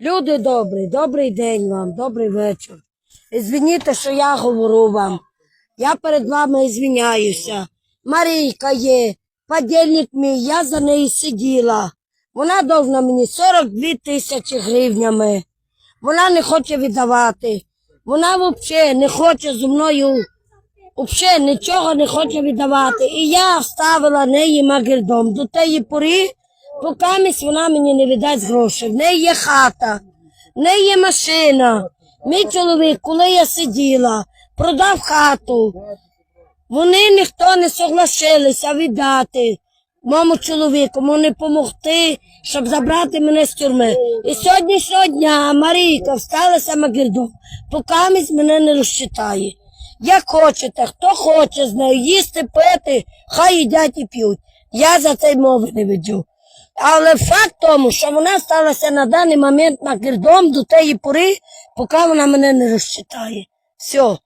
Люди добрі, добрий день вам, добрий вечір. Звініть, що я говорю вам. Я перед вами звіняюся. Марійка є, подільник мій, я за нею сиділа. Вона довна мені 42 тисячі гривнями. Вона не хоче віддавати. Вона взагалі не хоче зі мною взагалі нічого не хоче віддавати. І я ставила неї магердом до тієї пори, поки вона мені не віддасть гроші. В неї є хата, в неї є машина. Мій чоловік, коли я сиділа, продав хату. Вони ніхто не согласилися віддати моєму чоловіку, не допомогти, щоб забрати мене з тюрми. І сьогоднішнього дня Марійка всталася магердом, поки мене не розчитає. Як хочете, хто хоче з нею їсти, пити, хай їдять і п'ють. Я за це й мови не веду. Але факт тому, що вона сталася на даний момент магердом до тієї пори, поки вона мене не розчитає. Все.